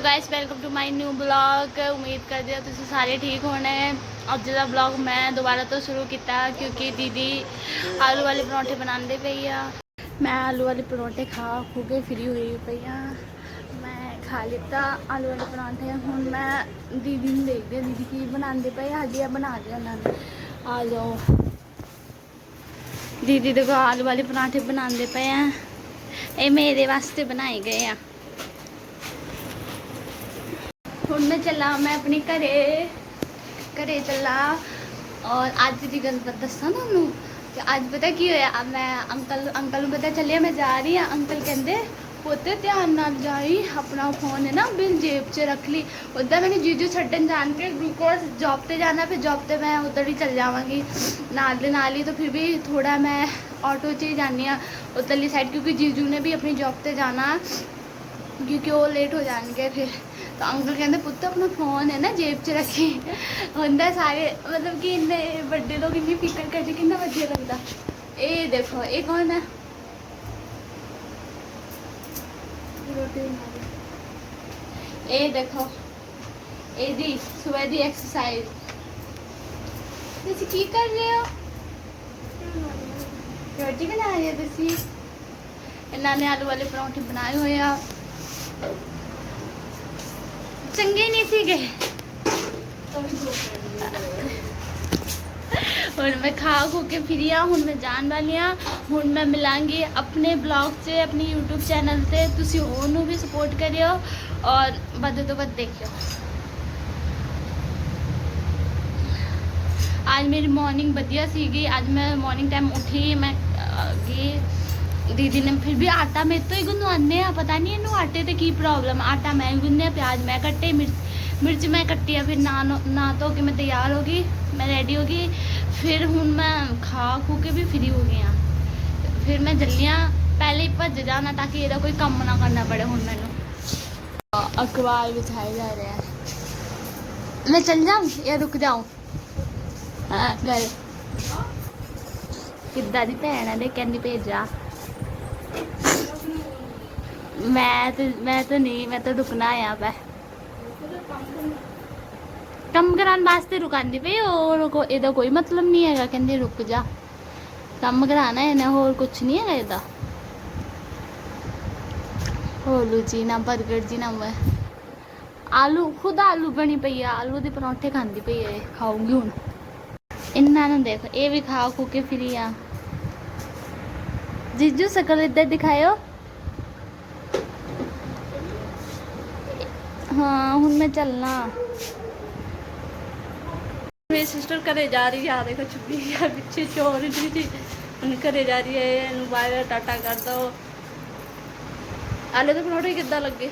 Guys welcome to my new blog ਉਮੀਦ ਕਰਦੇ ਹਾਂ ਤੁਸੀਂ ਸਾਰੇ ਠੀਕ ਹੋਣੇ ਅੱਜ ਦਾ ਬਲੌਗ ਮੈਂ ਦੁਬਾਰਾ ਤੋਂ ਸ਼ੁਰੂ ਕੀਤਾ ਕਿਉਂਕਿ ਦੀਦੀ ਆਲੂ ਵਾਲੇ ਪਰੌਂਠੇ ਬਣਾਉਂਦੇ ਪਈ ਆ ਮੈਂ ਆਲੂ ਵਾਲੇ ਪਰੌਂਠੇ ਖਾ ਖੂ ਕੇ ਫਰੀ ਹੋਈ ਪਈ ਆ ਮੈਂ ਖਾ ਲਿੱਤਾ ਆਲੂ ਵਾਲੇ ਪਰੌਂਠੇ ਹੁਣ ਮੈਂ ਦੀਦੀ ਨੂੰ ਦੇਖਦੀ ਹਾਂ ਦੀਦੀ ਕੀ ਬਣਾਉਂਦੇ ਪਏ ਆ ਹਜੇ ਆ ਬਣਾ ਲਿਆ ਉਹਨਾਂ ਨੇ ਆ ਜਾਓ ਦੀਦੀ ਦੇਖੋ ਆਲੂ ਵਾਲੇ ਪਰੌਂਠੇ ਬਣਾਉਂਦੇ ਪਏ ਆ ਇਹ ਮੇਰੇ ਵਾਸਤੇ ਬਣਾਏ ਗਏ ਆ ਹੁਣ ਮੈਂ ਚੱਲਾਂ, ਮੈਂ ਆਪਣੇ ਘਰੇ। ਘਰੇ ਚੱਲਾਂ। ਔਰ ਅੱਜ ਦੀ ਗੱਲ ਦੱਸਾਂ ਤੁਹਾਨੂੰ? ਕਿ ਅੱਜ ਪਤਾ ਕੀ ਹੋਇਆ? ਮੈਂ ਅੰਕਲ ਅੰਕਲ ਨੂੰ ਪਤਾ ਚੱਲਿਆ, ਮੈਂ ਜਾ ਰਹੀ ਹਾਂ। ਅੰਕਲ ਕਹਿੰਦੇ, ਪੁੱਤ, ਧਿਆਨ ਨਾਲ ਜਾਈ। ਆਪਣਾ ਫੋਨ ਹੈ ਨਾ, ਬਿਲ ਜੇਬ 'ਚ ਰੱਖ ਲਈ। ਉੱਦਾਂ ਮੈਨੂੰ ਜੀਜੂ ਛੱਡਣ ਜਾਣ ਕੇ ਬਿਕੋਜ਼ ਜੌਬ ਤੇ ਜਾਣਾ, ਫਿਰ ਜੌਬ ਤੇ ਮੈਂ ਉੱਧਰ ਹੀ ਚੱਲ ਜਾਵਾਂਗੀ। ਨਾਲ ਦੇ ਨਾਲ ਹੀ ਤਾਂ ਫਿਰ ਵੀ ਥੋੜਾ ਮੈਂ ਆਟੋ 'ਚ ਹੀ ਜਾਂਦੀ ਹਾਂ, ਉੱਧਰਲੀ ਸਾਈਡ ਕਿਉਂਕਿ ਜੀਜੂ ਨੇ ਵੀ ਆਪਣੀ ਜੌਬ ਤੇ ਜਾਣਾ, ਕਿਉਂਕਿ ਉਹ ਲੇਟ ਹੋ ਜਾਣਗੇ ਫਿਰ। ਤਾਂ ਅੰਕਲ ਕਹਿੰਦੇ, ਪੁੱਤ, ਆਪਣਾ ਫੋਨ ਹੈ ਨਾ ਜੇਬ 'ਚ ਰੱਖੀ। ਹੁੰਦਾ ਸਾਰੇ, ਮਤਲਬ ਕਿ ਇੰਨੇ ਵੱਡੇ ਲੋਕ ਇੰਨੀ ਫਿਕਰ ਕਰਦੇ ਕਿੰਨਾ ਵਧੀਆ ਲੱਗਦਾ। ਇਹ ਦੇਖੋ, ਇਹ ਕੌਣ ਹੈ? ਇਹ ਦੇਖੋ, ਇਹਦੀ ਸਵੇਰ ਦੀ ਐਕਸਰਸਾਈਜ਼ ਤੁਸੀਂ ਕੀ ਕਰ ਰਹੇ ਹੋ? ਰੋਟੀ ਬਣਾ ਰਹੇ ਹੋ ਤੁਸੀਂ? ਇਹਨਾਂ ਨੇ ਆਲੂ ਵਾਲੇ ਪਰੌਂਠੇ ਬਣਾਏ ਹੋਏ ਆ। ਚੰਗੇ ਨਹੀਂ ਸੀਗੇ ਹੁਣ ਮੈਂ ਖਾ ਖੂ ਕੇ ਫਿਰੀ ਆ ਹੁਣ ਮੈਂ ਜਾਣ ਵਾਲੀ ਆ ਹੁਣ ਮੈਂ ਮਿਲਾਂਗੀ ਆਪਣੇ ਬਲੌਗ 'ਚ ਆਪਣੇ YouTube ਚੈਨਲ ਤੇ ਤੁਸੀਂ ਉਹਨੂੰ ਵੀ ਸਪੋਰਟ ਕਰਿਓ ਔਰ ਵੱਧ ਤੋਂ ਵੱਧ ਦੇਖਿਓ ਅੱਜ ਮੇਰੀ ਮਾਰਨਿੰਗ ਵਧੀਆ ਸੀਗੀ ਅੱਜ ਮੈਂ ਮਾਰਨਿੰਗ ਟਾਈਮ ਉੱਠੀ ਮੈਂ ਅਹ, ਗਈ ਦੀਦੀ ਨੇ ਫਿਰ ਵੀ ਆਟਾ ਮੇਰੇ ਤੋਂ ਹੀ ਗੁੰਨਵਾਉਂਦੇ ਆ ਪਤਾ ਨਹੀਂ ਇਹਨੂੰ ਆਟੇ ਤੇ ਕੀ ਪ੍ਰੋਬਲਮ ਆਟਾ ਮੈਂ ਗੁੰਨਿਆ ਪਿਆਜ਼ ਮੈਂ ਕੱਟੇ ਮਿਰਚ ਮਿਰਚ ਮੈਂ ਕੱਟੀ ਆ ਫਿਰ ਨਾ ਨਾ ਧੋ ਕੇ ਮੈਂ ਤਿਆਰ ਹੋ ਗਈ ਮੈਂ ਰੈਡੀ ਹੋ ਗਈ ਫਿਰ ਹੁਣ ਮੈਂ ਖਾ ਖੂ ਕੇ ਵੀ ਫ੍ਰੀ ਹੋ ਗਈ ਆ। ਫਿਰ ਮੈਂ ਜੱਲੀਆਂ ਪਹਿਲੇ ਹੀ ਭੱਜ ਜਾਣਾ ਤਾਂ ਕਿ ਇਹਦਾ ਕੋਈ ਕੰਮ ਨਾ ਕਰਨਾ ਪੜੇ ਹੁਣ ਮੈਨੂੰ। ਅਖਬਾਰ ਵਿਛਾਏ ਜਾ ਰਿਹਾ ਹੈ ਮੈਂ ਚੱਲ ਜਾऊं ਜਾਂ ਰੁਕ ਜਾऊं ਹਾਂ ਗੱਲ ਕਿੱਦਾਂ ਦੀ ਭੈਣ ਆ ਦੇ ਕਹਿੰਦੀ ਭੇਜਾ ਮੈਂ ਤੇ, ਮੈਂ ਤਾਂ ਨਹੀਂ, ਮੈਂ ਤਾਂ ਰੁਕਣਾ ਆ ਪੈ ਕੰਮ ਕਰਾਉਣ ਵਾਸਤੇ ਰੁਕਾਂਦੀ ਪਈ, ਹੋਰ ਕੋ, ਇਹਦਾ ਕੋਈ ਮਤਲਬ ਨਹੀਂ ਹੈਗਾ, ਕਹਿੰਦੇ ਰੁਕ ਜਾ। ਕੰਮ ਕਰਾਣਾ ਹੈ ਨਾ ਹੋਰ ਕੁਝ ਨਹੀਂ ਹੈਗਾ ਇਹਦਾ। ਹੋਲੂ ਜੀ, ਨਾ 버ਗਰ ਜੀ, ਨਾ ਮੈਂ। ਆਲੂ, ਖੁਦ ਆਲੂ ਬਣੀ ਪਈ ਆ, ਆਲੂ ਦੇ ਪਰੌਂਠੇ ਖਾਂਦੀ ਪਈ ਹੈ ਖਾਊਂਗੀ ਹੁਣ। ਇਹਨਾਂ ਨੂੰ ਦੇਖੋ, ਇਹ ਵੀ ਖਾ ਖੂ ਕੇ ਫਿਰੀ ਆ। ਜੀਜੂ ਸਕਲ ਇੱਧਰ ਦਿਖਾਇਓ। ਹਾਂ ਹੁਣ ਮੈਂ ਚੱਲਣਾ। ਮੇਰੀ ਸਿਸਟਰ ਘਰੇ ਜਾ ਰਹੀ ਆ ਦੇਖੋ ਛੁੱਟੀ ਆ ਪਿੱਛੇ ਚੋਰ ਜੀ। ਜੀ ਹੁਣ ਘਰੇ ਜਾ ਰਹੀ ਹੈ ਇਹਨੂੰ ਬਾਏ ਟਾਟਾ ਕਰ ਦੋ। ਆਲੇ ਦੇ ਪਰੌਂਠੇ ਕਿੱਦਾਂ ਲੱਗੇ?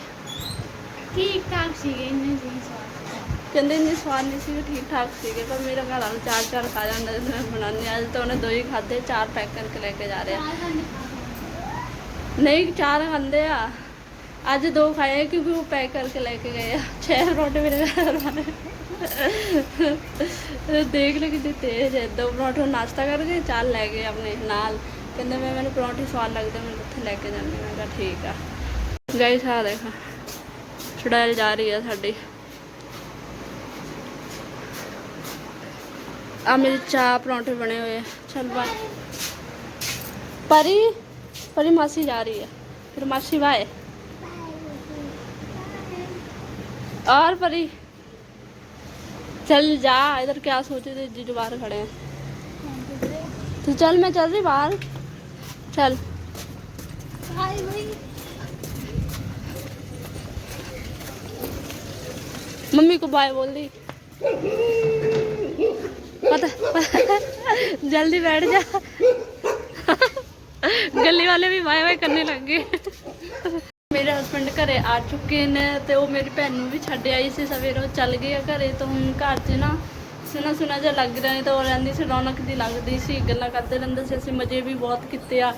ਠੀਕ ਠਾਕ ਸੀਗੇ ਇੰਨੇ ਨਹੀਂ ਸਵਾਦ। ਕਹਿੰਦੇ ਇੰਨੇ ਸਵਾਦ ਨਹੀਂ ਸੀਗੇ ਠੀਕ ਠਾਕ ਸੀਗੇ ਪਰ ਮੇਰਾ ਘਰ ਵਾਲਾ ਚਾਰ ਚਾਰ ਖਾ ਜਾਂਦਾ ਜਦੋਂ ਮੈਂ ਬਣਾਉਂਦੀ। ਅੱਜ ਤਾਂ ਉਹਨੇ ਦੋ ਹੀ ਖਾਦੇ ਚਾਰ ਪੈਕ ਕਰਕੇ ਲੈ ਕੇ ਜਾ ਰਿਹਾ। ਨਹੀਂ ਚਾਰ ਖਾਂਦੇ ਆ। ਅੱਜ ਦੋ ਖਾਏ ਕਿਉਂਕਿ ਉਹ ਪੈਕ ਕਰਕੇ ਲੈ ਕੇ ਗਏ ਆ। ਛੇ ਪਰੌਂਠੇ ਮੇਰੇ ਘਰ ਵਾਲੇ ਦੇਖ ਲਓ ਕਿਤੇ ਤੇਜ਼ ਹੈ। ਦੋ ਪਰੌਂਠੇ ਨਾਸ਼ਤਾ ਕਰਕੇ ਚਾਲ ਲੈ ਗਏ ਆਪਣੇ ਨਾਲ। ਕਹਿੰਦੇ ਮੈਂ ਮੈਨੂੰ ਪਰੌਂਠੇ ਸਵਾਦ ਲੱਗਦੇ, ਮੈਨੂੰ ਉੱਥੇ ਲੈ ਕੇ ਜਾਂਦੇ। ਮੈਂ ਕਿਹਾ ਠੀਕ ਆ। ਗਾਇਸ ਆ ਦੇਖ। ਛੜਾਇਲ ਜਾ ਰਹੀ ਆ ਸਾਡੀ। ਆ ਮੇਰੇ ਚਾਹ ਪਰੌਂਠੇ ਬਣੇ ਹੋਏ ਆ। ਚਲ ਬਾ ਪਰੀ ਪਰੀ ਮਾਸੀ ਜਾ ਰਹੀ ਆ। ਫਿਰ ਮਾਸੀ ਵਾਏ। और परी। चल जा इधर क्या सोचे थे? जीजू बाहर खड़े हैं। तो चल मैं चल रही बाहर। चल। मम्मी को बाय बोल दी। पता जल्दी बैठ जा। गली वाले भी बाय बाय करने लग गए। ਮੇਰੇ ਹਸਬੰਡ ਘਰੇ ਆ ਚੁੱਕੇ ਨੇ ਤੇ ਉਹ ਮੇਰੀ ਭੈਣ ਨੂੰ ਵੀ ਛੱਡ ਆਈ ਸੀ। ਸਵੇਰ ਉਹ ਚੱਲ ਗਏ ਆ ਘਰੇ ਤਾਂ ਹੁਣ ਘਰ 'ਚ ਨਾ ਸੁਣਾ ਸੁਣਾ ਜਿਹਾ ਲੱਗ ਰਿਹਾ ਤਾਂ ਉਹ ਰਹਿੰਦੀ ਸੀ, ਰੌਣਕ ਦੀ ਲੱਗਦੀ ਸੀ, ਗੱਲਾਂ ਕਰਦੇ ਰਹਿੰਦੇ ਸੀ। ਅਸੀਂ ਮਜ਼ੇ ਵੀ ਬਹੁਤ ਕੀਤੇ ਆ।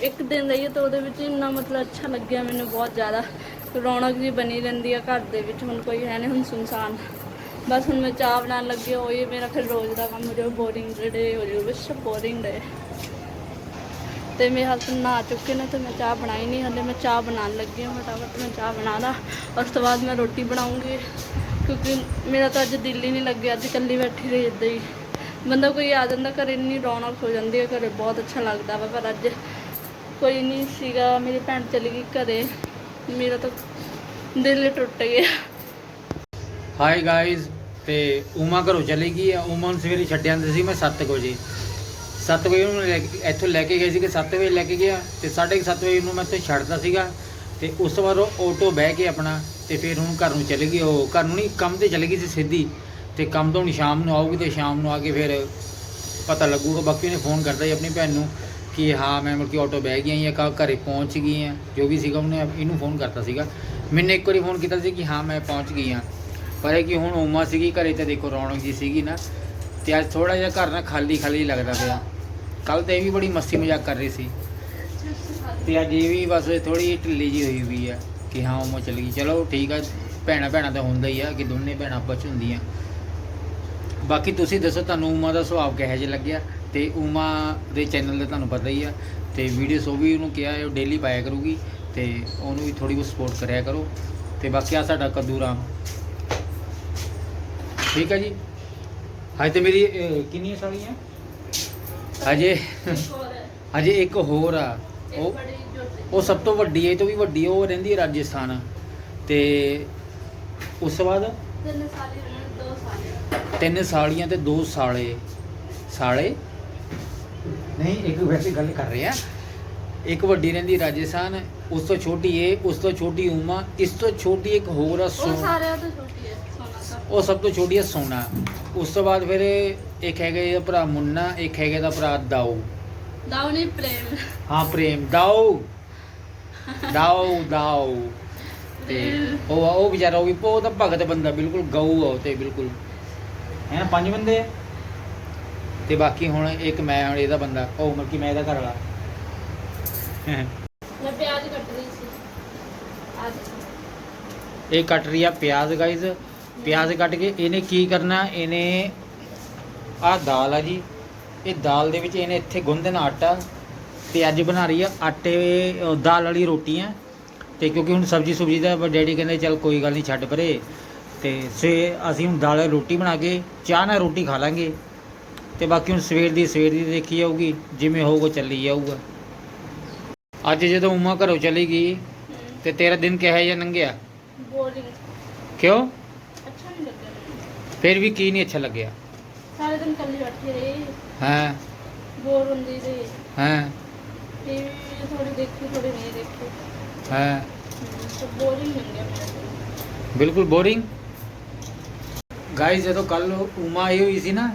ਇੱਕ ਦਿਨ ਰਹੀਏ ਤਾਂ ਉਹਦੇ ਵਿੱਚ ਇੰਨਾ ਮਤਲਬ ਅੱਛਾ ਲੱਗਿਆ ਮੈਨੂੰ ਬਹੁਤ ਜ਼ਿਆਦਾ। ਰੌਣਕ ਜੀ ਬਣੀ ਰਹਿੰਦੀ ਆ ਘਰ ਦੇ ਵਿੱਚ, ਹੁਣ ਕੋਈ ਹੈ ਨਹੀਂ ਹੁਣ ਸੁਨਸਾਨ। ਬਸ ਹੁਣ ਮੈਂ ਚਾਹ ਬਣਾਉਣ ਲੱਗੀ ਹੋਈ ਮੇਰਾ ਫਿਰ ਰੋਜ਼ ਦਾ ਕੰਮ, ਜੋ ਬੋਰਿੰਗ ਡੇ ਹੋ ਜਾਊ, ਬਸ ਬੋਰਿੰਗ ਡੇ ਤੇ ਮੇਰੇ ਹਸਬੰਦ ਨਹਾ ਚੁੱਕੇ ਨੇ ਤੇ ਮੈਂ ਚਾਹ ਬਣਾਈ ਨਹੀਂ, ਹਲੇ ਮੈਂ ਚਾਹ ਬਣਾਉਣ ਲੱਗੀ ਹਾਂ, ਫਟਾਫਟ ਮੈਂ ਚਾਹ ਬਣਾ ਲਾ। ਉਸ ਤੋਂ ਬਾਅਦ ਮੈਂ ਰੋਟੀ ਬਣਾਉਂਗੀ, ਕਿਉਂਕਿ ਮੇਰਾ ਤਾਂ ਅੱਜ ਦਿਲ ਹੀ ਨਹੀਂ ਲੱਗਿਆ, ਅੱਜ ਇਕੱਲੀ ਬੈਠੀ ਰਹੀ ਇੱਦਾਂ ਹੀ। ਬੰਦਾ ਕੋਈ ਆ ਜਾਂਦਾ, ਘਰੇ ਇੰਨੀ ਰੌਣਕ ਹੋ ਜਾਂਦੀ ਹੈ, ਘਰੇ ਬਹੁਤ ਅੱਛਾ ਲੱਗਦਾ ਵਾ, ਪਰ ਅੱਜ ਕੋਈ ਨਹੀਂ ਸੀਗਾ, ਮੇਰੀ ਭੈਣ ਚਲੀ ਗਈ ਘਰੇ, ਮੇਰਾ ਤਾਂ ਦਿਲ ਟੁੱਟ ਗਿਆ। ਹਾਈ ਗਾਇਜ਼ ਤੇ ਉਮਾ ਘਰੋਂ ਚਲੀ ਗਈ ਆ ਉਮਾ ਨੂੰ ਸਵੇਰੇ ਛੱਡ ਜਾਂਦੇ ਸੀ ਮੈਂ 7 ਵਜੇ। 7 ਵਜੇ ਉਹਨੂੰ ਲੈ ਕੇ- ਇੱਥੋਂ ਲੈ ਕੇ ਗਏ ਸੀਗੇ ਕਿ 7 ਵਜੇ ਲੈ ਕੇ ਗਿਆ ਤੇ 7:30 ਵਜੇ ਉਹਨੂੰ ਮੈਂ ਇੱਥੇ ਛੱਡਦਾ ਸੀਗਾ ਤੇ ਉਸ ਤੋਂ ਬਾਅਦ ਉਹ ਆਟੋ ਬਹਿ ਕੇ ਆਪਣਾ ਤੇ ਫਿਰ ਹੁਣ ਘਰ ਨੂੰ ਚਲੇ ਗਈ, ਉਹ ਘਰ ਨੂੰ ਨਹੀਂ, ਕੰਮ ਤੇ ਚਲੇ ਗਈ ਸੀ ਸਿੱਧੀ ਤੇ ਕੰਮ ਤੋਂ ਹੁਣ ਸ਼ਾਮ ਨੂੰ ਆਊਗੀ ਤੇ ਸ਼ਾਮ ਨੂੰ ਆ ਕੇ ਫਿਰ ਪਤਾ ਲੱਗੂਗਾ, ਬਾਕੀ ਉਹਨੇ ਫੋਨ ਕਰਦਾ ਸੀ ਆਪਣੀ ਭੈਣ ਨੂੰ ਕਿ ਹਾਂ ਮੈਂ ਮਤਲਬ ਕਿ ਆਟੋ ਬਹਿ ਗਈ ਹਾਂ ਜਾਂ ਘ- ਘਰੇ ਪਹੁੰਚ ਗਈ ਹਾਂ, ਜੋ ਵੀ ਸੀਗਾ ਉਹਨੇ ਇਹਨੂੰ ਫੋਨ ਕਰਤਾ ਸੀਗਾ। ਮੈਨੇ ਇੱਕ ਵਾਰੀ ਫੋਨ ਕੀਤਾ ਸੀ ਕਿ ਹਾਂ ਮੈਂ ਪਹੁੰਚ ਗਈ ਹਾਂ, ਪਰ ਇਹ ਕਿ ਹੁਣ ਉਮਾ ਸੀਗੀ, ਘਰੇ ਤੇ ਦੇਖੋ ਰੌਣਕ ਜੀ ਸੀਗੀ ਨਾ ਤੇ ਅੱਜ ਥੋੜਾ ਜਿਹਾ ਘਰ ਨਾ ਖਾਲੀ ਖਾਲੀ ਲੱਗਦਾ ਪਿਆ। ਕੱਲ ਤੇ ਇਹ ਵੀ ਬੜੀ ਮਸਤੀ ਮਜ਼ਾਕ ਕਰ ਰਹੀ ਸੀ। ਤੇ ਅੱਜ ਇਹ ਵੀ ਬਸ ਥੋੜੀ ਢਿੱਲੀ ਜੀ ਹੋਈ ਹੋਈ ਆ ਕਿ ਹਾਂ ਉਮਾ ਚਲ ਗਈ। ਚਲੋ ਠੀਕ ਆ ਭੈਣਾ ਭੈਣਾ ਤਾਂ ਹੁੰਦਾ ਹੀ ਆ ਕਿ ਦੋਨੇ ਭੈਣਾਂ ਆਪਸ 'ਚ ਹੁੰਦੀਆਂ। ਬਾਕੀ ਤੁਸੀਂ ਦੱਸੋ ਤੁਹਾਨੂੰ ਉਮਾ ਦਾ ਸੁਭਾਅ ਕਿਹੋ ਜਿਹਾ ਲੱਗਿਆ? ਤੇ ਉਮਾ ਦੇ ਚੈਨਲ ਦਾ ਤੁਹਾਨੂੰ ਪਤਾ ਹੀ ਆ। ਤੇ ਵੀਡੀਓਸ ਉਹ ਵੀ ਉਹਨੂੰ ਕਿਹਾ ਉਹ ਡੇਲੀ ਪਾਇਆ ਕਰੂਗੀ। ਤੇ ਉਹਨੂੰ ਵੀ ਥੋੜੀ ਬਹੁਤ ਸਪੋਰਟ ਕਰਿਆ ਕਰੋ। ਤੇ ਬਾਕੀ ਆ ਸਾਡਾ ਕੱਦੂ ਰਾਮ। ਠੀਕ ਹੈ ਜੀ? ਹਜੇ ਤੇ ਮੇਰੀ ਅਹ, ਕਿੰਨੀਆਂ ਸਾਲੀਆਂ? ਹਜੇ ਹਜੇ ਇੱਕ ਹੋਰ ਆ। ਉਹ ਉਹ ਸਭ ਤੋਂ ਵੱਡੀ ਹੈ ਇਹ ਤੋਂ ਵੀ ਵੱਡੀ ਉਹ ਰਹਿੰਦੀ ਹੈ ਰਾਜਸਥਾਨ। ਤੇ ਉਸ ਤੋਂ ਬਾਅਦ? ਤਿੰਨ ਸਾਲੀ ਰਹਿਣਾ ਦੋ ਸਾਲੀ ਤਿੰਨ ਸਾਲੀਆਂ ਤੇ ਦੋ ਸਾਲੇ। ਸਾਲੇ? ਨਹੀਂ ਇੱਕ ਵੈਸੇ ਗੱਲ ਕਰ ਰਹੇ ਆ। ਇੱਕ ਵੱਡੀ ਰਹਿੰਦੀ ਰਾਜਸਥਾਨ ਉਸ ਤੋਂ ਛੋਟੀ ਏ ਉਸ ਤੋਂ ਛੋਟੀ ਉਮਾ ਇਸ ਤੋਂ ਛੋਟੀ ਇੱਕ ਹੋਰ ਆ ਉਹ ਸੋ ਸਾਰਿਆਂ ਤੋਂ ਛੋਟੀ ਹੈ ਸੋਨਾ ਉਹ ਸਭ ਤੋਂ ਛੋਟੀ ਹੈ ਸੋਨਾ। ਉਸ ਤੋਂ ਬਾਅਦ ਫਿਰ ਇੱਕ ਹੈਗਾ ਇਹਦਾ ਭਰਾ ਮੁੰਨਾ ਇੱਕ ਹੈਗਾ ਇਹਦਾ ਭਰਾ ਦਾਊ। ਦਾਉਨੀ ਪ੍ਰੇਮ। ਹਾਂ ਪ੍ਰੇਮ। ਦਾਊ। ਦਾਊ ਦਾਊ। ਤੇ ਉਹ ਉਹ ਵਿਚਾਰਾ ਉਹ ਵੀ ਉਹ ਤਾਂ ਭਗਤ ਬੰਦਾ ਬਿਲਕੁਲ ਗਊ ਆ ਉਹ ਤੇ ਬਿਲਕੁਲ। ਹੈ ਨਾ ਪੰਜ ਬੰਦੇ? ਆ ਤੇ ਬਾਕੀ ਹੁਣ ਇੱਕ ਮੈਂ ਹੁਣ ਇਹਦਾ ਬੰਦਾ ਉਹ ਮਤਲਬ ਕਿ ਮੈਂ ਇਹਦਾ ਘਰ ਵਾਲਾ ਮੈਂ ਪਿਆਜ਼ ਕੱਟ ਰਹੀ ਸੀ। ਅੱਜ। ਇਹ ਕੱਟ ਰਹੀ ਆ ਪਿਆਜ਼ ਗਾਇਜ਼ ਪਿਆਜ਼ ਕੱਟ ਕੇ ਇਹਨੇ ਕੀ ਕਰਨਾ? ਇਹਨੇ ਆਹ ਦਾਲ ਆ ਜੀ। ਇਹ ਦਾਲ ਦੇ ਵਿੱਚ ਇਹਨੇ ਇੱਥੇ ਗੁੰਨ ਦੇਣਾ ਆਟਾ ਤੇ ਅੱਜ ਬਣਾ ਰਹੀ ਆ ਆਟੇ ਦਾਲ ਵਾਲੀ ਰੋਟੀਆਂ ਤੇ ਕਿਉਂਕਿ ਹੁਣ ਸਬਜੀ ਸੁਬਜੀ ਦਾ ਡੈਡੀ ਕਹਿੰਦੇ ਚੱਲ ਕੋਈ ਗੱਲ ਨਹੀਂ ਛੱਡ ਪਰੇ। ਤੇ ਸੇ ਅਸੀਂ ਹੁਣ ਦਾਲ ਵਾਲੀ ਰੋਟੀ ਬਣਾ ਕੇ ਚਾਹ ਨਾਲ ਰੋਟੀ ਖਾ ਲਾਂਗੇ। ਤੇ ਬਾਕੀ ਹੁਣ ਸਵੇਰ ਦੀ ਸਵੇਰ ਦੀ ਦੇਖੀ ਜਾਊਗੀ ਜਿਵੇਂ ਹੋਊਗਾ ਚੱਲੀ ਜਾਊਗਾ। ਅੱਜ ਜਦੋਂ ਉਮਾ ਘਰੋਂ ਚਲੀ ਗਈ ਤੇ ਤੇਰਾ ਦਿਨ ਕਿਹੋ ਜਿਹਾ ਲੰਘਿਆ? ਬੋਰਿੰਗ ਕਿਉਂ? ਅੱਛਾ ਨਹੀਂ ਲੱਗਿਆ ਮੈਨੂੰ। ਫਿਰ ਵੀ ਕੀ ਨਹੀਂ ਅੱਛਾ ਲੱਗਿਆ? ਸਾਰੇ ਦਿਨ ਕੱਲੀ ਬੈਠੀ ਰਹੀ। ਹਾਂ? ਬੋਰ ਹੁੰਦੀ ਰਹੀ। ਹਾਂ? ਟੀਵੀ ਥੋੜੀ ਦੇਖੀ ਥੋੜੀ ਨਹੀਂ ਦੇਖੀ। ਹਾਂ? ਬੋਰਿੰਗ ਹੋ ਗਿਆ ਮੇਰਾ। ਬਿਲਕੁਲ ਬੋਰਿੰਗ। ਗਾਇਸ ਜਦੋਂ ਕੱਲ ਉਮਾ ਆਈ ਹੋਈ ਸੀ ਨਾ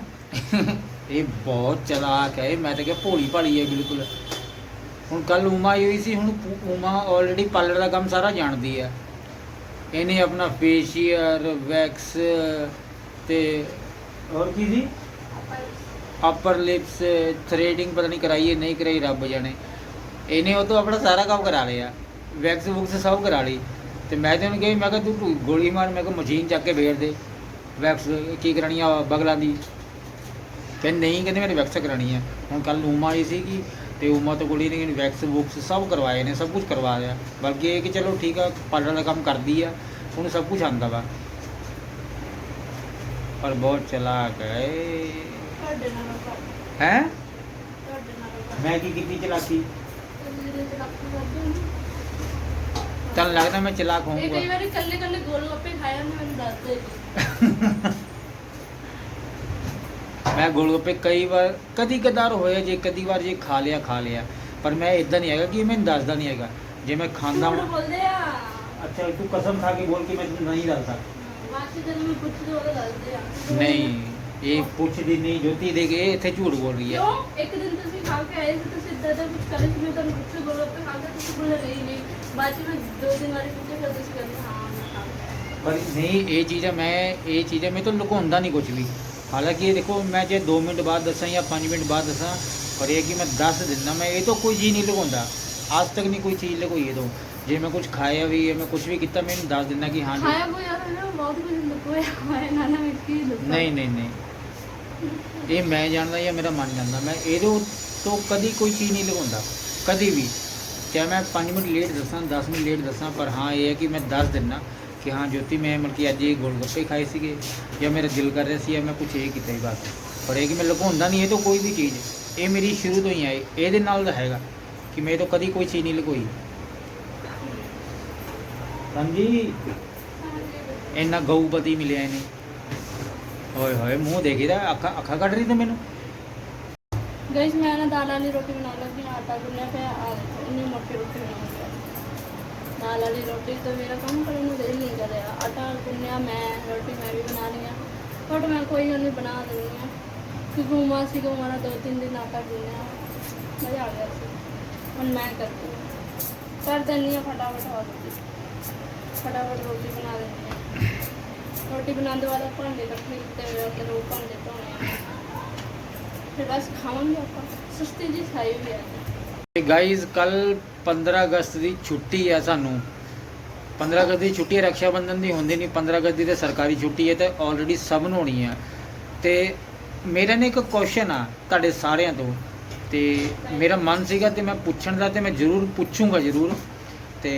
ਇਹ ਬਹੁਤ ਚਲਾਕ ਹੈ। ਮੈਂ ਤਾਂ ਕਿਹਾ ਭੋਲੀ ਭਾਲੀ ਹੈ ਬਿਲਕੁਲ। ਹੁਣ ਕੱਲ ਉਮਾ ਆਈ ਹੋਈ ਸੀ ਹੁਣ ਉਮਾ ਆਲਰੇਡੀ ਪਾਰਲਰ ਦਾ ਕੰਮ ਸਾਰਾ ਜਾਣਦੀ ਹੈ। ਇਹਨੇ ਆਪਣਾ ਫੇਸ਼ੀਅਰ ਵੈਕਸ ਤੇ ਹੋਰ ਕੀ ਸੀ ਅਪਰ ਲਿਪਸ ਥ੍ਰੈਡਿੰਗ ਪਤਾ ਨਹੀਂ ਕਰਾਈ ਹੈ ਨਹੀਂ ਕਰਾਈ, ਰੱਬ ਜਾਣੇ। ਇਹਨੇ ਉਹ ਤੋਂ ਆਪਣਾ ਸਾਰਾ ਕੰਮ ਕਰਾ ਲਿਆ। ਵੈਕਸ ਵੁਕਸ ਸਭ ਕਰਾ ਲਈ। ਤੇ ਮੈਂ ਤੇ ਉਹਨੂੰ ਕਿਹਾ ਵੀ ਮੈਂ ਕਿਹਾ ਤੂੰ ਗੋਲੀ ਮਾਰ, ਮੈਂ ਕਿਹਾ ਮਸ਼ੀਨ ਚੱਕ ਕੇ ਵੇਚ ਦੇ। ਵੈਕਸ ਕੀ ਕਰਾਣੀ ਆ, ਬਗਲਾਂ ਦੀ। ਕਹਿੰਦੇ ਨਹੀਂ, ਕਹਿੰਦੇ ਮੇਰੇ ਵੈਕਸ ਕਰਾਣੀ ਆ। ਹੁਣ ਕੱਲ ਉਮਾ ਆਈ ਸੀਗੀ, ਤੇ ਉਮਾ ਤੋਂ ਗੋਲੀ ਨੇ ਵੈਕਸ ਵੁਕਸ ਸਭ ਕਰਵਾਏ ਨੇ, ਸਭ ਕੁਝ ਕਰਵਾ ਲਿਆ। ਬਲਕਿ ਇਹ ਕਿ ਚਲੋ ਠੀਕ ਆ, ਪਾਰਲਰ ਦਾ ਕੰਮ ਕਰਦੀ ਆ, ਉਹਨੂੰ ਸਭ ਕੁਝ ਆਂਦਾ ਵਾ। ਪਰ ਬਹੁਤ ਚਲਾਕ ਹੈ। ਤੁਹਾਡੇ ਨਾਲ ਕਰ ਹੈ? ਤੁਹਾਡੇ ਨਾਲ ਮੈਂ ਕੀ ਕੀਤੀ ਚਲਾਕੀ? ਮੇਰੇ ਤੇ ਰੱਖ ਕਰਦੇ ਚੱਲ ਲੱਗਦਾ ਮੈਂ ਚਲਾਕ ਇਹ ਕਈ ਹੋਊਂਗਾ ਵਾਰੀ ਕੱਲੇ ਕੱਲੇ ਗੋਲ ਗੱਪੇ ਖਾਇਆ ਨੇ ਮੈਨੂੰ ਦੱਸ ਦੇ ਮੈਂ ਗੋਲਗੱਪੇ ਕਈ ਵਾਰ ਕਦੀ ਕਦਾਰ ਹੋਇਆ ਜੇ ਕਦੀ ਵਾਰ ਜੇ ਖਾ ਲਿਆ ਖਾ ਲਿਆ। ਪਰ ਮੈਂ ਇਦਾਂ ਨਹੀਂ ਹੈਗਾ ਕਿ ਮੈਨੂੰ ਦੱਸਦਾ ਨਹੀਂ ਹੈਗਾ। ਜੇ ਮੈਂ ਖਾਂਦਾ ਹਾਂ ਬੋਲਦੇ ਆ। ਅੱਛਾ ਤੂੰ ਕਸਮ ਖਾ ਕੇ ਬੋਲ ਕੇ ਮੈਂ ਤੈਨੂੰ ਨਹੀਂ ਦੱਸਦਾ। ਨਹੀਂ ਇਹ ਪੁੱਛਦੀ ਨਹੀਂ ਜੋਤੀ ਦੇ ਕੇ ਇੱਥੇ ਝੂਠ ਬੋਲ ਰਹੀ ਹੈ। ਕਿਉਂ? ਇੱਕ ਦਿਨ ਤੁਸੀਂ ਖਾ ਕੇ ਆਏ ਸੀ ਤੁਸੀਂ ਇਦਾਂ ਦਾ ਕੁਝ ਕਰੇ ਸੀ ਮੈਂ ਤੁਹਾਨੂੰ ਪੁੱਛੇ ਗੋਲ ਗੱਪੇ ਖਾ ਕੇ ਤੁਸੀਂ ਬੋਲੇ ਨਹੀਂ ਨਹੀਂ। ਬਾਅਦ ਚ ਮੈਂ ਦੋ ਦਿਨ ਵਾਰੀ ਪੁੱਛੇ ਫਿਰ ਤੁਸੀਂ ਕਹਿੰਦੇ ਹਾਂ ਮੈਂ ਖਾ ਕੇ ਪਰ ਨਹੀਂ ਇਹ ਚੀਜ਼ਾਂ ਮੈਂ ਇਹ ਚੀਜ਼ਾਂ ਮੈਂ ਤੋਂ ਲੁਕਾਉਂਦਾ ਨਹੀਂ ਕੁਝ ਵੀ। ਹਾਲਾਂਕਿ ਇਹ ਦੇਖੋ ਮੈਂ ਜੇ 2 ਮਿੰਟ ਬਾਅਦ ਦੱਸਾਂ ਜਾਂ 5 ਮਿੰਟ ਬਾਅਦ ਦੱਸਾਂ ਪਰ ਇਹ ਕਿ ਮੈਂ ਦੱਸ ਦਿੰਦਾ ਮੈਂ ਇਹ ਤੋਂ ਕੋਈ ਚੀਜ਼ ਨਹੀਂ ਲੁਕਾਉਂਦਾ। ਅੱਜ ਤੱਕ ਨਹੀਂ ਕੋਈ ਚੀਜ਼ ਲੁਕਾਈ ਇਹ ਤੋਂ ਜੇ ਮੈਂ ਕੁਝ ਖਾਇਆ ਵੀ ਹੈ ਮੈਂ ਕੁਝ ਵੀ ਕੀਤਾ ਮੈਨੂੰ ਦੱਸ ਦਿੰਦਾ ਕਿ ਹਾਂ ਜੀ। ਖਾਇਆ ਕੋਈ ਯਾਰ ਨਾ ਬਹੁਤ ਕੁਝ ਲੁਕੋਇਆ ਹੋਇਆ ਨਾ ਨਾ ਮੈਂ ਕੀ ਲੁਕਾ ਨਹੀਂ ਨਹੀਂ ਨਹੀਂ। ਇਹ ਮੈਂ ਜਾਣਦਾ ਜਾਂ ਮੇਰਾ ਮਨ ਜਾਣਦਾ। ਮੈਂ ਇਹਦੇ ਤੋਂ ਕਦੀ ਕੋਈ ਚੀਜ਼ ਨਹੀਂ ਲਗਾਉਂਦਾ ਕਦੀ ਵੀ। ਚਾਹੇ ਮੈਂ 5 ਮਿੰਟ ਲੇਟ ਦੱਸਾਂ 10 ਮਿੰਟ ਲੇਟ ਦੱਸਾਂ ਪਰ ਹਾਂ ਇਹ ਹੈ ਕਿ ਮੈਂ ਦੱਸ ਦਿੰਨਾ ਕਿ ਹਾਂ ਜੋਤੀ ਮੈਂ ਮਤਲਬ ਕਿ ਅੱਜ ਇਹ ਗੋਲਗੱਪੇ ਖਾਏ ਸੀਗੇ ਜਾਂ ਮੇਰਾ ਦਿਲ ਕਰ ਰਿਹਾ ਸੀ ਜਾਂ ਮੈਂ ਕੁਝ ਇਹ ਕੀਤਾ ਹੀ ਬਸ। ਪਰ ਇਹ ਕਿ ਮੈਂ ਲੁਕਾਉਂਦਾ ਨਹੀਂ ਇਹ ਤੋਂ ਕੋਈ ਵੀ ਚੀਜ਼। ਇਹ ਮੇਰੀ ਸ਼ੁਰੂ ਤੋਂ ਹੀ ਹੈ ਇਹਦੇ ਨਾਲ ਦਾ ਹੈਗਾ ਕਿ ਮੈਂ ਇਹ ਤੋਂ ਕਦੀ ਕੋਈ ਚੀਜ਼ ਨਹੀਂ ਲੁਕੋਈ। ਹਾਂਜੀ ਇੰਨਾ ਗਊਪਤੀ ਮਿਲਿਆ ਇਹਨੇ। ਓਏ ਹੋਏ, ਮੂੰਹ ਦੇਖੀਦਾ ਅੱਖਾਂ ਅੱਖਾਂ ਕੱਢ ਰਹੀ ਤੇ ਮੈਨੂੰ? ਗਾਇਸ, ਮੈਂ ਨਾ ਦਾਲ ਵਾਲੀ ਰੋਟੀ ਬਣਾਉਣ ਲੱਗੀ ਆਟਾ ਗੁੰਨਿਆ ਪਿਆ ਆ ਇੰਨੀ ਮੋਟੀ ਰੋਟੀ ਬਣਾਉਂਦੀ ਹਾਂ ਦਾਲ ਵਾਲੀ ਰੋਟੀ ਤੋਂ ਮੇਰਾ ਕੰਮ ਕਰਨ ਨੂੰ ਦਿਲ ਨਹੀਂ ਕਰ ਰਿਹਾ ਆਟਾ ਗੁੰਨਿਆ, ਮੈਂ ਰੋਟੀ ਮੈਂ ਵੀ ਬਣਾ ਰਹੀ ਹਾਂ ਬਟ ਮੈਂ ਕੋਈ ਗੱਲ ਨਹੀਂ, ਬਣਾ ਦਿੰਦੀ ਹਾਂ ਕਿਉਂਕਿ ਉਮਾ ਸੀ ਉਮਾ ਦੋ ਤਿੰਨ ਦਿਨ ਆਟਾ ਗੁੰਨਿਆ। ਮਜ਼ਾ ਆ ਗਿਆ ਸੀ। ਹੁਣ ਮੈਂ ਕਰਦੀ ਕਰ ਦਿੰਦੀ ਹਾਂ ਫਟਾਫਟ ਹੋ ਜਾਂਦੀ ਫਟਾਫਟ ਰੋਟੀ ਬਣਾ ਦਿੰਦੀ ਰੋਟੀ ਬਣਾਉਣ ਤੋਂ ਬਾਅਦ ਭਾਂਡੇ ਇਕੱਠੇ ਕੀਤੇ ਹੋਏ ਉਹ ਭਾਂਡੇ ਧੋਣੇ ਫਿਰ ਬਸ ਖਾਵਾਂਗੇ ਆਪਾਂ। ਸਸਤੀ ਜੀ ਖਾਈ ਹੋਈ ਹੈ ਤੇ ਗਾਈਜ਼ ਕੱਲ 15 ਅਗਸਤ ਦੀ ਛੁੱਟੀ ਹੈ ਸਾਨੂੰ। 15 ਅਗਸਤ ਦੀ ਛੁੱਟੀ ਰੱਖਿਆ ਬੰਧਨ ਦੀ ਹੁੰਦੀ ਨਹੀਂ। 15 ਅਗਸਤ ਦੀ ਤੇ ਸਰਕਾਰੀ ਛੁੱਟੀ ਹੈ ਤੇ ਆਲਰੇਡੀ ਸਭ ਨੂੰ ਹੋਣੀ ਹੈ ਤੇ ਮੇਰਾ ਨੇ ਇੱਕ ਕੁਐਸਚਨ ਆ ਤੁਹਾਡੇ ਸਾਰਿਆਂ ਤੋਂ। ਤੇ ਮੇਰਾ ਮਨ ਸੀਗਾ ਤੇ ਮੈਂ ਪੁੱਛਣ ਦਾ ਤੇ ਮੈਂ ਜ਼ਰੂਰ ਪੁੱਛੂੰਗਾ ਜ਼ਰੂਰ। ਤੇ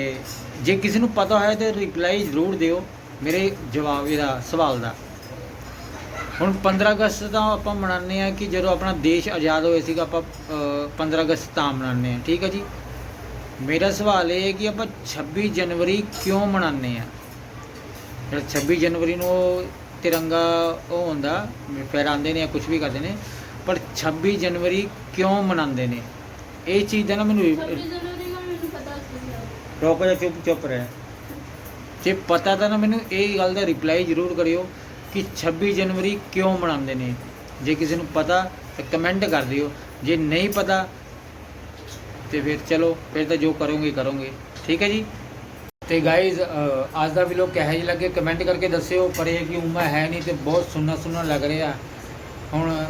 ਜੇ ਕਿਸੇ ਨੂੰ ਪਤਾ ਹੋਇਆ ਤੇ ਰਿਪਲਾਈ ਜ਼ਰੂਰ ਦਿਓ ਮੇਰੇ ਜਵਾਬ ਇਹਦਾ ਸਵਾਲ ਦਾ। ਹੁਣ 15 ਅਗਸਤ ਤਾਂ ਆਪਾਂ ਮਨਾਉਂਦੇ ਆ ਕਿ ਜਦੋਂ ਆਪਣਾ ਦੇਸ਼ ਆਜ਼ਾਦ ਹੋਇਆ ਸੀਗਾ ਆਪਾਂ ਅ, 15 ਅਗਸਤ ਤਾਂ ਮਨਾਉਂਦੇ ਆ ਠੀਕ ਹੈ ਜੀ? ਮੇਰਾ ਸਵਾਲ ਇਹ ਹੈ ਕਿ ਆਪਾਂ 26 ਜਨਵਰੀ ਕਿਉਂ ਮਨਾਉਂਦੇ ਆ ਜਿਹੜਾ 26 ਜਨਵਰੀ ਨੂੰ ਉਹ ਤਿਰੰਗਾ ਉਹ ਹੁੰਦਾ ਫਹਿਰਾਉਂਦੇ ਨੇ ਜਾਂ ਕੁਝ ਵੀ ਕਰਦੇ ਨੇ ਪਰ 26 ਜਨਵਰੀ ਕਿਉਂ ਮਨਾਉਂਦੇ ਨੇ? ਇਹ ਚੀਜ਼ ਦਾ ਨਾ ਮੈਨੂੰ ਰੋਕੋ ਜਾਂ ਚੁੱਪ ਚੁੱਪ ਰਹਿ। ਜੇ ਪਤਾ ਤਾਂ ਨਾ ਮੈਨੂੰ ਇਹ ਗੱਲ ਦਾ ਰਿਪਲਾਈ ਜ਼ਰੂਰ ਕਰਿਓ ਕਿ 26 ਜਨਵਰੀ ਕਿਉਂ ਮਨਾਉਂਦੇ ਨੇ। ਜੇ ਕਿਸੇ ਨੂੰ ਪਤਾ, ਤਾਂ ਕਮੈਂਟ ਕਰ ਦਿਓ। ਜੇ ਨਹੀਂ ਪਤਾ, ਤੇ ਫਿਰ ਚਲੋ, ਫਿਰ ਤਾਂ ਜੋ ਕਰੋਗੇ ਕਰੋਗੇ। ਠੀਕ ਹੈ ਜੀ? ਤੇ ਗਾਇਜ਼ ਅੱਜ ਦਾ ਵਲੌਗ ਕਿਹੋ ਜਿਹਾ ਲੱਗੇ ਕਮੈਂਟ ਕਰਕੇ ਦੱਸਿਓ, ਪਰ ਇਹ ਕਿ ਉਮਾ ਹੈ ਨਹੀਂ ਤੇ ਬਹੁਤ ਸੁੰਨਾ ਸੁੰਨਾ ਲੱਗ ਰਿਹਾ। ਹੁਣ,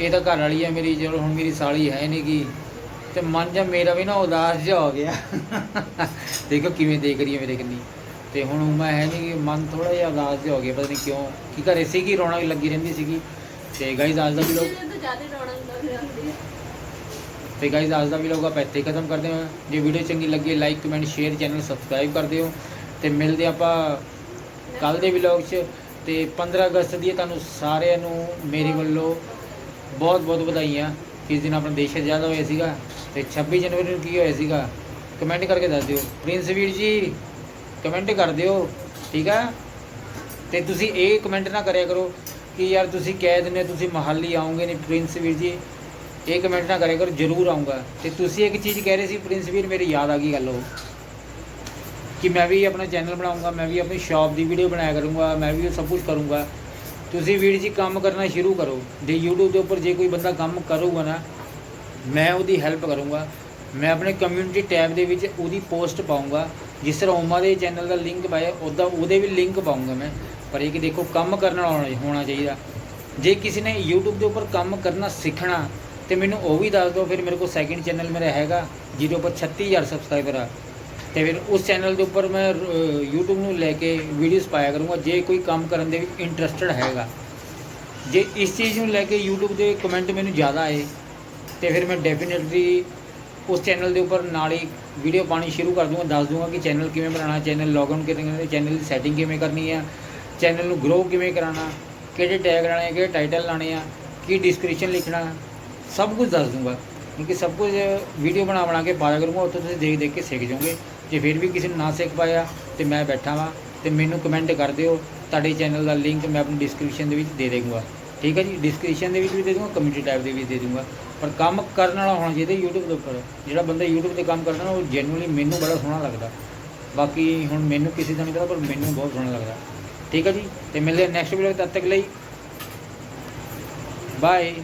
ਇਹ ਤਾਂ ਘਰ ਵਾਲੀ ਹੈ ਮੇਰੀ ਜਦੋਂ ਹੁਣ ਮੇਰੀ ਸਾਲੀ ਹੈ ਨਹੀਂ ਕਿ ਤੇ ਮਨ ਜਾਂ ਮੇਰਾ ਵੀ ਨਾ ਉਦਾਸ ਜਿਹਾ ਹੋ ਗਿਆ। ਦੇਖੋ ਕਿਵੇਂ ਦੇਖ ਰਹੀ ਹੈ ਮੇਰੇ ਕੰਨੀ। ਤੇ ਹੁਣ ਉਮਾ ਹੈ ਨਹੀਂ ਕਿ ਮਨ ਥੋੜਾ ਜਿਹਾ ਉਦਾਸ ਜਿਹਾ ਹੋ ਗਿਆ ਪਤਾ ਨਹੀਂ ਕਿਉਂ। ਕੀ ਘਰੇ ਸੀਗੀ ਰੌਣਕ ਲੱਗੀ ਰਹਿੰਦੀ ਸੀਗੀ। ਤੇ ਗਾਇਜ਼ ਅੱਜ ਦਾ ਵਲੌਗ ਜਿਹਦੇ ਤੋਂ ਗਾਇਜ਼ ਅੱਜ ਦਾ ਵਲੌਗ ਆਪਾਂ ਇੱਥੇ ਖਤਮ ਕਰਦੇ ਹਾਂ। ਜੇ ਵੀਡੀਓ ਚੰਗੀ ਲੱਗੇ like comment share channel subscribe ਕਰ ਦਿਓ। ਤੇ ਮਿਲਦੇ ਆਪਾਂ ਕੱਲ ਦੇ ਵਲੌਗ 'ਚ। ਤੇ 15 ਅਗਸਤ ਦੀ ਤੁਹਾਨੂੰ ਸਾਰਿਆਂ ਨੂੰ ਮੇਰੇ ਵੱਲੋਂ ਬਹੁਤ ਬਹੁਤ ਵਧਾਈਆਂ। ਇਸ ਦਿਨ ਆਪਣਾ ਦੇਸ਼ ਆਜ਼ਾਦ ਹੋਇਆ ਸੀਗਾ। ਤੇ 26 ਜਨਵਰੀ ਨੂੰ ਕੀ ਹੋਇਆ ਸੀਗਾ? ਕਮੈਂਟ ਕਰਕੇ ਦੱਸ ਦਿਓ। ਪ੍ਰਿੰਸ ਵੀਰ ਜੀ ਕਮੈਂਟ ਕਰ ਦਿਓ, ਠੀਕ ਆ? ਤੇ ਤੁਸੀਂ ਇਹ ਕਮੈਂਟ ਨਾ ਕਰਿਆ ਕਰੋ ਕਿ ਯਾਰ ਤੁਸੀਂ ਕਹਿ ਦਿੰਦੇ ਤੁਸੀਂ ਮਹਾਲੀ ਆਉਂਗੇ ਨਹੀਂ, ਪ੍ਰਿੰਸ ਵੀਰ ਜੀ। ਇਹ ਕਮੈਂਟ ਨਾ ਕਰਿਆ ਕਰੋ, ਜ਼ਰੂਰ ਆਉਂਗਾ ਤੇ ਤੁਸੀਂ ਇੱਕ ਚੀਜ਼ ਕਹਿ ਰਹੇ ਸੀ, ਪ੍ਰਿੰਸ ਵੀਰ, ਮੇਰੀ ਯਾਦ ਆ ਗਈ ਗੱਲ ਉਹ। ਕਿ ਮੈਂ ਵੀ ਆਪਣਾ ਚੈਨਲ ਬਣਾਉਂਗਾ ਮੈਂ ਵੀ ਆਪਣੀ ਸ਼ਾਪ ਦੀ ਵੀਡੀਓ ਬਣਾਇਆ ਕਰੂੰਗਾ, ਮੈਂ ਵੀ ਉਹ ਸਭ ਕੁਝ ਕਰੂੰਗਾ। ਤੁਸੀਂ ਵੀਰ ਜੀ ਕੰਮ ਕਰਨਾ ਸ਼ੁਰੂ ਕਰੋ। ਜੇ YouTube ਦੇ ਉੱਪਰ ਜੇ ਕੋਈ ਬੰਦਾ ਕੰਮ ਕਰੂਗਾ ਨਾ ਮੈਂ ਉਹਦੀ ਹੈਲਪ ਕਰੂੰਗਾ। ਮੈਂ ਆਪਣੇ ਕਮਿਊਨਿਟੀ ਟੈਬ ਦੇ ਵਿੱਚ ਉਹਦੀ ਪੋਸਟ ਪਾਉਂਗਾ ਜਿਸ ਤਰ੍ਹਾਂ ਉਮਾ ਦੇ ਚੈਨਲ ਦਾ ਲਿੰਕ ਪਾਇਆ ਉੱਦਾਂ ਉਹਦੇ ਵੀ ਲਿੰਕ ਪਾਉਂਗਾ ਮੈਂ। ਪਰ ਇਹ ਕਿ ਦੇਖੋ ਕੰਮ ਕਰਨ ਵਾਲਾ ਹੋਣਾ- ਚਾਹੀਦਾ। ਜੇ ਕਿਸੇ ਨੇ YouTube ਦੇ ਉੱਪਰ ਕੰਮ ਕਰਨਾ ਸਿੱਖਣਾ ਤੇ ਮੈਨੂੰ ਉਹ ਵੀ ਦੱਸ ਦਿਓ ਫਿਰ ਮੇਰੇ ਕੋਲ ਸੈਕਿੰਡ ਚੈਨਲ ਮੇਰਾ ਹੈਗਾ ਜਿਹਦੇ ਉੱਪਰ 36000 ਸਬਸਕ੍ਰਾਈਬਰ ਆ। ਤੇ ਫਿਰ ਉਸ ਚੈਨਲ ਦੇ ਉੱਪਰ ਮੈਂ ਅਹ, YouTube ਨੂੰ ਲੈ ਕੇ ਵੀਡੀਓਜ਼ ਪਾਇਆ ਕਰੂੰਗਾ ਜੇ ਕੋਈ ਕੰਮ ਕਰਨ ਦੇ ਵਿੱਚ ਇੰਟਰਸਟਡ ਹੈਗਾ। ਜੇ ਇਸ ਚੀਜ਼ ਨੂੰ ਲੈ ਕੇ YouTube ਦੇ ਕਮੈਂਟ ਮੈਨੂੰ ਜ਼ਿਆਦਾ ਆਏ ਤੇ ਫਿਰ ਮੈਂ ਡੈਫੀਨਿਟਲੀ ਉਸ ਚੈਨਲ ਦੇ ਉੱਪਰ ਨਾਲ ਹੀ ਵੀਡੀਓ ਪਾਣੀ ਸ਼ੁਰੂ ਕਰ ਦੂੰਗਾ, ਦੱਸ ਦੂੰਗਾ ਕਿ ਚੈਨਲ ਕਿਵੇਂ ਬਣਾਉਣਾ ਚੈਨਲ ਲੌਗਇਨ ਕਿਵੇਂ ਕਰਨਾ ਚੈਨਲ ਦੀ ਸੈਟਿੰਗ ਕਿਵੇਂ ਕਰਨੀ ਆ ਚੈਨਲ ਨੂੰ ਗਰੋ ਕਿਵੇਂ ਕਰਾਉਣਾ, ਕਿਹੜੇ ਟੈਗ ਲਾਣੇ ਕਿਹੜੇ ਟਾਈਟਲ ਲਾਣੇ ਆ, ਕੀ ਡਿਸਕ੍ਰਿਪਸ਼ਨ ਲਿਖਣਾ, ਸਭ ਕੁਝ ਦੱਸ ਦੂੰਗਾ। ਕਿਉਂਕਿ ਸਭ ਕੁਝ ਵੀਡੀਓ ਬਣਾ ਬਣਾ ਕੇ ਪਾਇਆ ਕਰੂੰਗਾ, ਉੱਥੇ ਤੁਸੀਂ ਦੇਖ ਦੇਖ ਕੇ ਸਿੱਖ ਜਾਓਗੇ। ਜੇ ਫਿਰ ਵੀ ਕਿਸੇ ਨੂੰ ਨਾ ਸਿੱਖ ਪਾਇਆ, ਤੇ ਮੈਂ ਬੈਠਾ ਵਾਂ, ਤੇ ਮੈਨੂੰ ਕਮੈਂਟ ਕਰ ਦਿਓ, ਤੁਹਾਡੇ ਚੈਨਲ ਦਾ ਲਿੰਕ ਮੈਂ ਆਪਣੀ ਡਿਸਕ੍ਰਿਪਸ਼ਨ ਦੇ ਵਿੱਚ ਦੇ ਦੇਵਾਂਗਾ ਠੀਕ ਹੈ ਜੀ? ਡਿਸਕ੍ਰਿਪਸ਼ਨ ਦੇ ਵਿੱਚ ਵੀ ਦੇ ਦੂੰਗਾ ਕਮਿਊਨਿਟੀ ਟੈਬ ਦੇ ਵਿੱਚ ਦੇ ਦੂੰਗਾ ਪਰ ਕੰਮ ਕਰਨ ਵਾਲਾ ਹੋਣਾ ਚਾਹੀਦਾ YouTube ਦੇ ਉੱਪਰ। ਜਿਹੜਾ ਬੰਦਾ YouTube ਤੇ ਕੰਮ ਕਰਦਾ ਨਾ, ਉਹ ਜੈਨੂਅਲੀ ਮੈਨੂੰ ਬੜਾ ਸੋਹਣਾ ਲੱਗਦਾ। ਬਾਕੀ ਹੁਣ ਮੈਨੂੰ ਕਿਸੇ ਦਾ ਨਹੀਂ ਪਤਾ, ਪਰ ਮੈਨੂੰ ਬਹੁਤ ਸੋਹਣਾ ਲੱਗਦਾ। ਠੀਕ ਹੈ ਜੀ, ਤੇ ਮਿਲਦੇ ਨੈਕਸਟ ਵੀਡੀਓ ਤਦ ਤੱਕ ਲਈ। ਬਾਏ